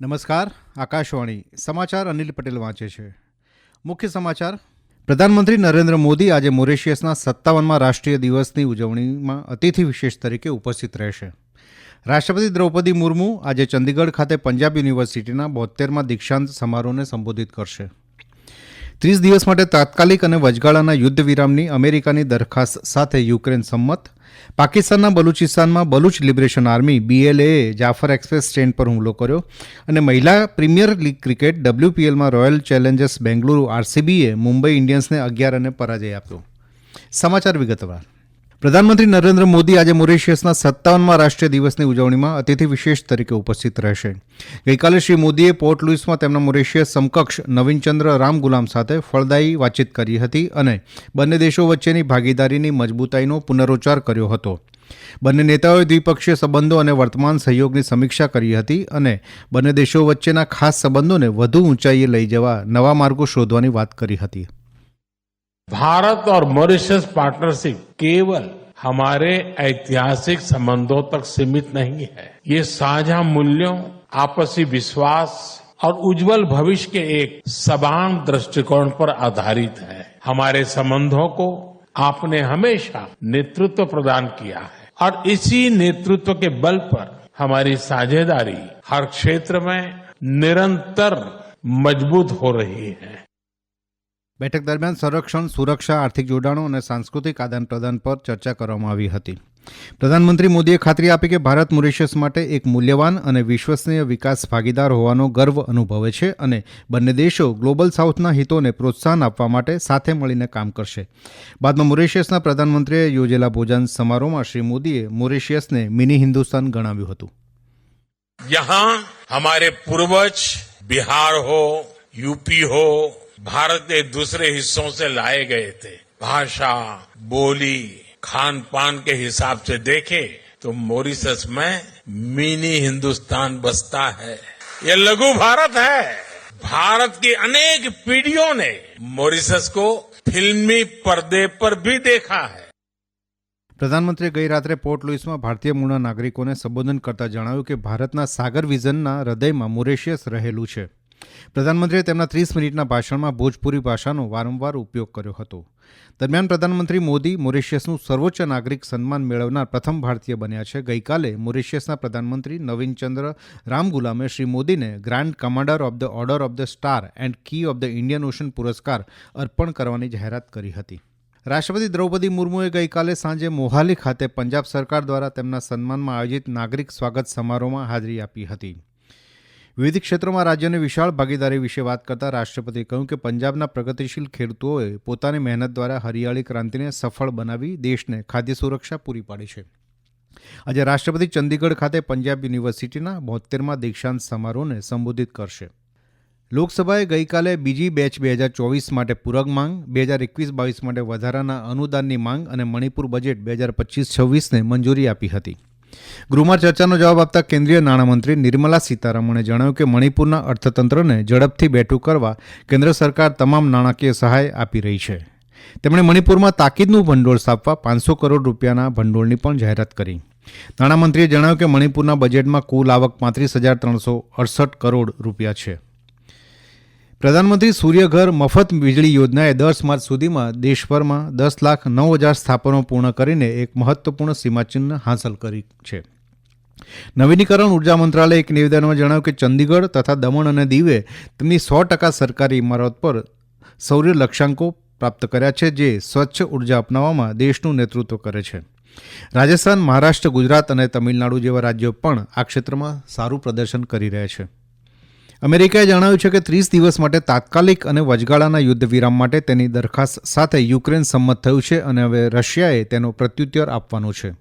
નમસ્કાર, આકાશવાણી. સમાચાર અનિલ પટેલ વાંચે છે. મુખ્ય સમાચાર. પ્રધાનમંત્રી નરેન્દ્ર મોદી આજે મોરેશિયસના સત્તાવનમાં રાષ્ટ્રીય દિવસની ઉજવણીમાં અતિથિ વિશેષ તરીકે ઉપસ્થિત રહેશે. રાષ્ટ્રપતિ દ્રૌપદી મુર્મુ આજે ચંદીગઢ ખાતે પંજાબ યુનિવર્સિટીના બોતેરમાં દીક્ષાંત સમારોહને સંબોધિત કરશે. ત્રીસ દિવસ માટે તાત્કાલિક અને વચગાળાના યુદ્ધ વિરામની અમેરિકાની દરખાસ્ત સાથે યુક્રેન સંમત. પાકિસ્તાનના બલુચિસ્તાનમાં Baloch Liberation Army BLA Jaffar Express train પર હુમલો કર્યો અને મહિલા પ્રીમિયર લીગ ક્રિકેટ ડબલ્યુપીએલમાં રોયલ ચેલેન્જર્સ બેંગલુરુ આરસીબીએ મુંબઈ ઇન્ડિયન્સને અગિયાર અને પરાજય આપ્યો. સમાચાર વિગતવાર. પ્રધાનમંત્રી નરેન્દ્ર મોદી આજે મોરેશિયસના સત્તાવનમાં રાષ્ટ્રીય દિવસની ઉજવણીમાં અતિથિ વિશેષ તરીકે ઉપસ્થિત રહેશે. ગઈકાલે શ્રી મોદીએ પોર્ટ લુઇસમાં તેમના મોરેશિયસ સમકક્ષ નવીનચંદ્ર રામ ગુલામ સાથે ફળદાયી વાતચીત કરી હતી અને બંને દેશો વચ્ચેની ભાગીદારીની મજબૂતાઈનો પુનરોચ્ચાર કર્યો હતો. બંને નેતાઓએ દ્વિપક્ષીય સંબંધો અને વર્તમાન સહયોગની સમીક્ષા કરી હતી અને બંને દેશો વચ્ચેના ખાસ સંબંધોને વધુ ઊંચાઈએ લઈ જવા નવા માર્ગો શોધવાની વાત કરી હતી. भारत और मॉरिशस पार्टनरशिप केवल हमारे ऐतिहासिक संबंधों तक सीमित नहीं है। ये साझा मूल्यों, आपसी विश्वास और उज्जवल भविष्य के एक समान दृष्टिकोण पर आधारित है। हमारे संबंधों को आपने हमेशा नेतृत्व प्रदान किया है और इसी नेतृत्व के बल पर हमारी साझेदारी हर क्षेत्र में निरंतर मज़बूत हो रही है। બેઠક દરમિયાન સંરક્ષણ, સુરક્ષા, આર્થિક જોડાણો અને સાંસ્કૃતિક આદાન પ્રદાન પર ચર્ચા કરવામાં આવી હતી. પ્રધાનમંત્રી મોદીએ ખાતરી આપી કે ભારત મોરિશિયસ માટે એક મૂલ્યવાન અને વિશ્વસનીય વિકાસ ભાગીદાર હોવાનો ગર્વ અનુભવે છે અને બંને દેશો ગ્લોબલ સાઉથના હિતોને પ્રોત્સાહન આપવા માટે સાથે મળીને કામ કરશે. બાદમાં મોરિશિયસના પ્રધાનમંત્રીએ યોજેલા ભોજન સમારોહમાં શ્રી મોદીએ મોરિશિયસને મિની હિન્દુસ્તાન ગણાવ્યું હતું. યહાં હમારે પૂર્વજ બિહાર હો, યુપી હો भारत के दूसरे हिस्सों से लाए गए थे भाषा बोली खान पान के हिसाब से देखें तो मॉरिशस में मिनी हिंदुस्तान बसता है ये लघु भारत है भारत की अनेक पीढ़ियों ने मॉरिशस को फिल्मी पर्दे पर भी देखा है પ્રધાનમંત્રીએ ગઈ રાત્રે પોર્ટ લુઇસમાં ભારતીય મૂળના નાગરિકોને સંબોધન કરતા જણાવ્યું કે ભારતના સાગર વિઝનના હૃદયમાં મોરેશિયસ રહેલું છે પ્રધાનમંત્રીએ તેમના ત્રીસ મિનિટના ભાષણમાં ભોજપુરી ભાષાનો વારંવાર ઉપયોગ કર્યો હતો. દરમિયાન પ્રધાનમંત્રી મોદી મોરિશિયસનું સર્વોચ્ચ નાગરિક સન્માન મેળવનાર પ્રથમ ભારતીય બન્યા છે. ગઈકાલે મોરિશિયસના પ્રધાનમંત્રી નવીનચંદ્ર રામગુલામે શ્રી મોદીને Grand Commander of the Order of the Star and Key of the Indian Ocean પુરસ્કાર અર્પણ કરવાની જાહેરાત કરી હતી. રાષ્ટ્રપતિ દ્રૌપદી મુર્મુએ ગઈકાલે સાંજે મોહાલી ખાતે પંજાબ સરકાર દ્વારા તેમના સન્માનમાં આયોજિત નાગરિક સ્વાગત સમારોહમાં હાજરી આપી હતી. વિવિધ ક્ષેત્રોમાં રાજ્યની વિશાળ ભાગીદારી વિશે વાત કરતા રાષ્ટ્રપતિએ કહ્યું કે પંજાબના પ્રગતિશીલ ખેડૂતોએ પોતાની મહેનત દ્વારા હરિયાળી ક્રાંતિને સફળ બનાવી દેશને ખાદ્ય સુરક્ષા પૂરી પાડી છે. આજે રાષ્ટ્રપતિ ચંદીગઢ ખાતે પંજાબ યુનિવર્સિટીના બોતેરમાં દીક્ષાંત સમારોહને સંબોધિત કરશે. લોકસભાએ ગઈકાલે બીજી બેચ બે હજાર ચોવીસ માટે પૂરક માંગ, બે હજાર એકવીસ બાવીસ માટે વધારાના અનુદાનની માંગ અને મણિપુર બજેટ બે હજાર પચીસ છવ્વીસને મંજૂરી આપી હતી. ગૃહમાં ચર્ચાનો જવાબ આપતા કેન્દ્રીય નાણામંત્રી નિર્મલા સીતારમણે જણાવ્યું કે મણિપુરના અર્થતંત્રને ઝડપથી બેઠું કરવા કેન્દ્ર સરકાર તમામ નાણાકીય સહાય આપી રહી છે. તેમણે મણિપુરમાં તાકીદનું ભંડોળ સ્થાપવા પાંચસો કરોડ રૂપિયાના ભંડોળની પણ જાહેરાત કરી. નાણામંત્રીએ જણાવ્યું કે મણિપુરના બજેટમાં કુલ આવક પાંત્રીસ હજાર ત્રણસો અડસઠ કરોડ રૂપિયા છે. પ્રધાનમંત્રી સૂર્યઘર મફત વીજળી યોજનાએ દસ માર્ચ સુધીમાં દેશભરમાં દસ લાખ નવ હજાર સ્થાપનો પૂર્ણ કરીને એક મહત્વપૂર્ણ સીમાચિહ્ન હાંસલ કરી છે. નવીનીકરણ ઊર્જા મંત્રાલયે એક નિવેદનમાં જણાવ્યું કે ચંદીગઢ તથા દમણ અને દીવે તેમની સો ટકા સરકારી ઇમારત પર સૌર્ય લક્ષ્યાંકો પ્રાપ્ત કર્યા છે જે સ્વચ્છ ઊર્જા અપનાવવામાં દેશનું નેતૃત્વ કરે છે. રાજસ્થાન, મહારાષ્ટ્ર, ગુજરાત અને તમિલનાડુ જેવા રાજ્યો પણ આ ક્ષેત્રમાં સારું પ્રદર્શન કરી રહ્યા છે. અમેરિકાએ જણાવ્યું છે કે ત્રીસ દિવસ માટે તાત્કાલિક અને વચગાળાના યુદ્ધ વિરામ માટે તેની દરખાસ્ત સાથે યુક્રેન સંમત થયું છે અને હવે રશિયાએ તેનો પ્રત્યુત્તર આપવાનો છે.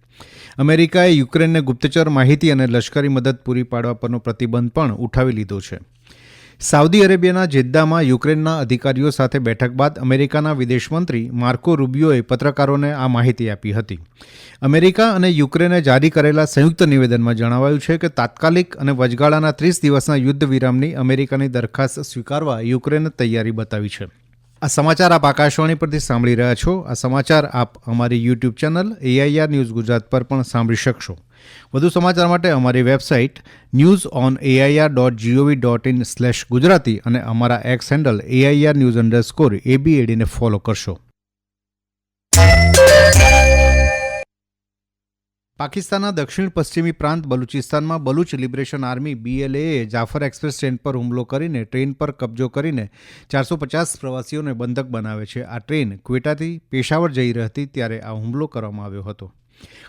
અમેરિકાએ યુક્રેનને ગુપ્તચર માહિતી અને લશ્કરી મદદ પૂરી પાડવા પરનો પ્રતિબંધ પણ ઉઠાવી લીધો છે. સાઉદી અરેબિયાના જેદ્દામાં યુક્રેનના અધિકારીઓ સાથે બેઠક બાદ અમેરિકાના વિદેશમંત્રી માર્કો રૂબિયોએ પત્રકારોને આ માહિતી આપી હતી. અમેરિકા અને યુક્રેને જારી કરેલા સંયુક્ત નિવેદનમાં જણાવાયું છે કે તાત્કાલિક અને વચગાળાના ત્રીસ દિવસના યુદ્ધ વિરામની અમેરિકાની દરખાસ્ત સ્વીકારવા યુક્રેને તૈયારી બતાવી છે. આ સમાચાર આપ આકાશવાણી પરથી સાંભળી રહ્યા છો. આ સમાચાર આપ અમારી YouTube channel AIR News Gujarat પર પણ સાંભળી શકશો. વધુ સમાચાર માટે અમારી website news on AIR dot GOV dot in slash Gujarati અને અમારા X handle AIR news underscore એબીએડીને follow કરશો. પાકિસ્તાનના દક્ષિણ પશ્ચિમી પ્રાંત બલુચિસ્તાનમાં Baloch Liberation Army BLA Jaffar Express train પર હુમલો કરીને ટ્રેન પર કબજો કરીને ચારસો પચાસ પ્રવાસીઓને બંધક બનાવે છે. આ ટ્રેન ક્વેટાથી પેશાવર જઈ રહી હતી ત્યારે આ હુમલો કરવામાં આવ્યો હતો.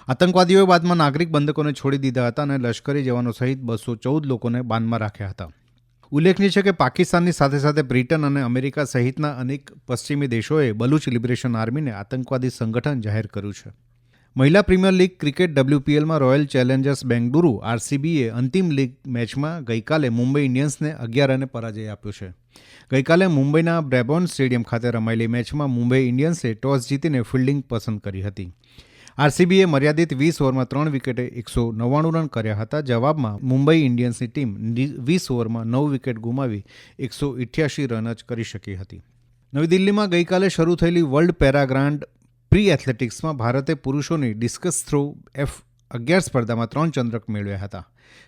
આતંકવાદીઓએ બાદમાં નાગરિક બંધકોને છોડી દીધા હતા અને લશ્કરી જવાનો સહિત બસો ચૌદ લોકોને બાનમાં રાખ્યા હતા. ઉલ્લેખનીય છે કે પાકિસ્તાનની સાથે સાથે બ્રિટન અને અમેરિકા સહિતના અનેક પશ્ચિમી દેશોએ બલુચ લિબરેશન આર્મીને આતંકવાદી સંગઠન જાહેર કર્યું છે. મહિલા પ્રીમિયર લીગ ક્રિકેટ ડબલ્યુપીએલમાં રોયલ ચેલેન્જર્સ બેંગલુરુ આરસીબીએ અંતિમ લીગ મેચમાં ગઈકાલે મુંબઈ ઇન્ડિયન્સને અગિયાર રને પરાજય આપ્યો છે. ગઈકાલે મુંબઈના બ્રેબોન સ્ટેડિયમ ખાતે રમાયેલી મેચમાં મુંબઈ ઇન્ડિયન્સે ટોસ જીતીને ફિલ્ડિંગ પસંદ કરી હતી. આરસીબીએ મર્યાદિત વીસ ઓવરમાં ત્રણ વિકેટે એકસો નવ્વાણું રન કર્યા હતા. જવાબમાં મુંબઈ ઇન્ડિયન્સની ટીમ વીસ ઓવરમાં નવ વિકેટ ગુમાવી એકસો ઇઠ્યાસી રન જ કરી શકી હતી. નવી દિલ્હીમાં ગઈકાલે શરૂ થયેલી વર્લ્ડ પેરાગ્રાન્ડ પ્રી એથ્લેટિક્સમાં ભારતે પુરુષોની ડિસ્કસ થ્રો એફ અગિયાર સ્પર્ધામાં ત્રણ ચંદ્રક મેળવ્યા હતા.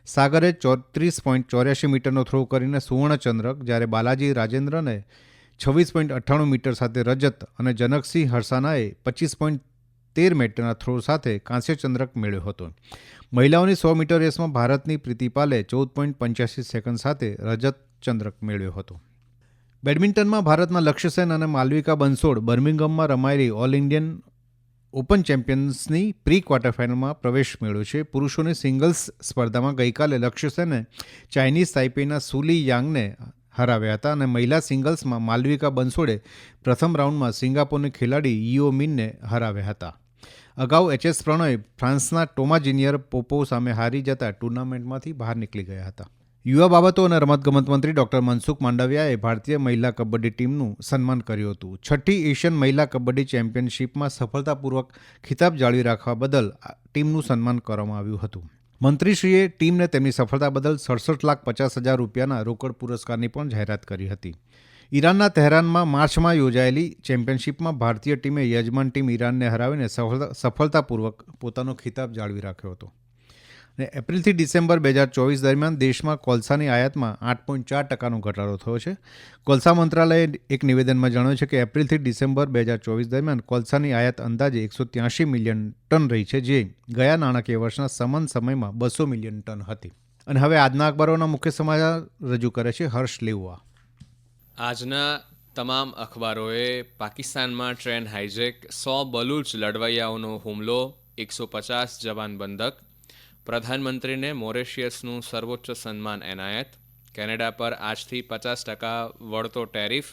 સાગરે ચોત્રીસ પોઈન્ટ ચોર્યાસી મીટરનો થ્રો કરીને સુવર્ણચંદ્રક જ્યારે બાલાજી રાજેન્દ્રને છવ્વીસ પોઈન્ટ અઠ્ઠાણું મીટર સાથે રજત અને જનકસિંહ હરસાનાએ પચીસ પોઈન્ટ તેર મીટરના થ્રો સાથે કાંસ્ય ચંદ્રક મેળવ્યો હતો. મહિલાઓની સો મીટર રેસમાં ભારતની પ્રીતિપાલે ચૌદ પોઈન્ટ પંચ્યાસી સેકન્ડ સાથે રજત ચંદ્રક મેળવ્યો હતો. બેડમિન્ટનમાં ભારતના લક્ષ્યસેન અને માલવિકા બંસોડ બર્મિંગમમાં રમાયેલી ઓલ ઇન્ડિયન ઓપન ચેમ્પિયન્સની પ્રી ક્વાર્ટર ફાઇનલમાં પ્રવેશ મેળવ્યો છે. પુરુષોની સિંગલ્સ સ્પર્ધામાં ગઈકાલે લક્ષ્યસેને ચાઇનીઝ તાઇપેના સુલી યાંગને હરાવ્યા હતા અને મહિલા સિંગલ્સમાં માલવિકા બંસોડે પ્રથમ રાઉન્ડમાં સિંગાપોરની ખેલાડી ઈઓ મિનને હરાવ્યા હતા. અગાઉ એચએસ પ્રણય ફ્રાન્સના ટોમા જુનિયર પોપો સામે હારી જતા ટુર્નામેન્ટમાંથી બહાર નીકળી ગયા હતા. યુવા બાબતો અને રમતગમત મંત્રી ડોક્ટર મનસુખ માંડવિયાએ ભારતીય મહિલા કબડ્ડી ટીમનું સન્માન કર્યું હતું. છઠ્ઠી એશિયન મહિલા કબડ્ડી ચેમ્પિયનશિપમાં સફળતાપૂર્વક ખિતાબ જાળવી રાખવા બદલ ટીમનું સન્માન કરવામાં આવ્યું હતું. મંત્રીશ્રીએ ટીમને તેમની સફળતા બદલ સડસઠ લાખ પચાસ હજાર રૂપિયાના રોકડ પુરસ્કારની પણ જાહેરાત કરી હતી. ઈરાનના તહેરાનમાં માર્ચમાં યોજાયેલી ચેમ્પિયનશિપમાં ભારતીય ટીમે યજમાન ટીમ ઈરાનને હરાવીને સફળતા સફળતાપૂર્વક પોતાનો ખિતાબ જાળવી રાખ્યો હતો. અને એપ્રિલથી ડિસેમ્બર બે હજાર ચોવીસ દરમિયાન દેશમાં કોલસાની આયાતમાં આઠ પોઈન્ટ ચાર ટકાનો ઘટાડો થયો છે. કોલસા મંત્રાલયે એક નિવેદનમાં જણાવ્યું છે કે એપ્રિલથી ડિસેમ્બર બે હજાર ચોવીસ દરમિયાન કોલસાની આયાત અંદાજે એકસો ત્યાંશી મિલિયન ટન રહી છે, જે ગયા નાણાકીય વર્ષના સમાન સમયમાં બસો મિલિયન ટન હતી. અને હવે આજના અખબારોના મુખ્ય સમાચાર રજૂ કરે છે હર્ષ લેવા આજના તમામ અખબારોએ પાકિસ્તાનમાં ટ્રેન હાઇજેક, સો બલુચ લડવૈયાઓનો હુમલો, એકસો પચાસ જવાન બંધક પ્રધાનમંત્રીને મોરેશિયસનું સર્વોચ્ચ સન્માન એનાયત. કેનેડા પર આજથી પચાસ ટકા વળતો ટેરિફ.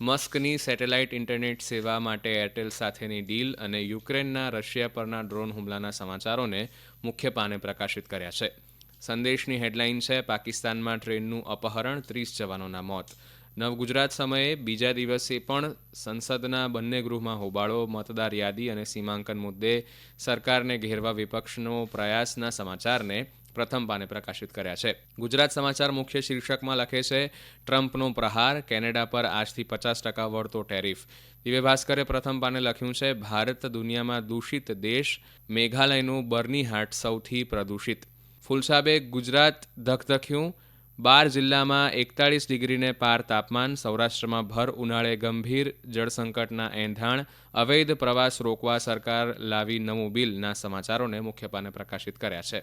મસ્કની સેટેલાઇટ ઇન્ટરનેટ સેવા માટે એરટેલ સાથેની ડીલ અને યુક્રેનના રશિયા પરના ડ્રોન હુમલાના સમાચારોને મુખ્ય પાને પ્રકાશિત કર્યા છે. સંદેશની હેડલાઇન છે પાકિસ્તાનમાં ટ્રેનનું અપહરણ, ત્રીસ જવાનોના મોત. નવ ગુજરાત સમયે બીજા દિવસે પણ સંસદના બંને ગૃહમાં હોબાળો, મતદાર યાદી અને સીમાંકન મુદ્દે સરકારને ઘેરવા વિપક્ષનો પ્રયાસના સમાચારને પ્રથમ પાને પ્રકાશિત કર્યા છે. ગુજરાત સમાચાર મુખ્ય શીર્ષકમાં લખે છે, ટ્રમ્પનો પ્રહાર, કેનેડા પર આજથી પચાસ ટકા વળતો ટેરિફ. દિવ્ય ભાસ્કરે પ્રથમ પાને લખ્યું છે, ભારત દુનિયામાં દૂષિત દેશ, મેઘાલયનું બર્નીહાટ સૌથી પ્રદૂષિત. ફુલસાબે, ગુજરાત ધકધક્યું બાર જિલ્લામાં એકતાળીસ ડિગ્રીને પાર તાપમાન, સૌરાષ્ટ્રમાં ભર ઉનાળે ગંભીર જળસંકટના એંધાણ, અવૈધ પ્રવાસ રોકવા સરકાર લાવી નવું બિલના સમાચારોને મુખ્ય પાને પ્રકાશિત કર્યા છે.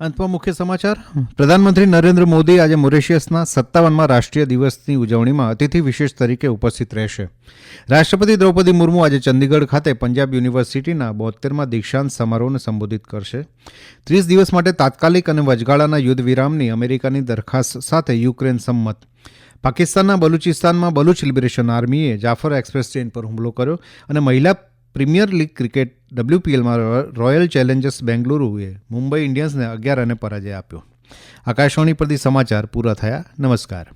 અંતમાં મુખ્ય સમાચાર. પ્રધાનમંત્રી નરેન્દ્ર મોદી આજે મોરેશિયસના સત્તાવનમાં રાષ્ટ્રીય દિવસની ઉજવણીમાં અતિથિ વિશેષ તરીકે ઉપસ્થિત રહેશે. રાષ્ટ્રપતિ દ્રૌપદી મુર્મુ આજે ચંદીગઢ ખાતે પંજાબ યુનિવર્સિટીના બોતેરમાં દીક્ષાંત સમારોહને સંબોધિત કરશે. ત્રીસ દિવસ માટે તાત્કાલિક અને વચગાળાના યુદ્ધ વિરામની અમેરિકાની દરખાસ્ત સાથે યુક્રેન સંમત. પાકિસ્તાનના બલુચિસ્તાનમાં બલુચ લિબરેશન આર્મીએ જાફર એક્સપ્રેસ ટ્રેન પર હુમલો કર્યો અને મહિલા પ્રીમિયર લીગ ક્રિકેટ ડબલ્યુપીએલમાં રોયલ ચેલેન્જર્સ બેંગલુરુએ મુંબઈ ઇન્ડિયન્સને અગિયાર રને પરાજય આપ્યો. આકાશવાણી પરથી સમાચાર પૂરા થયા. નમસ્કાર.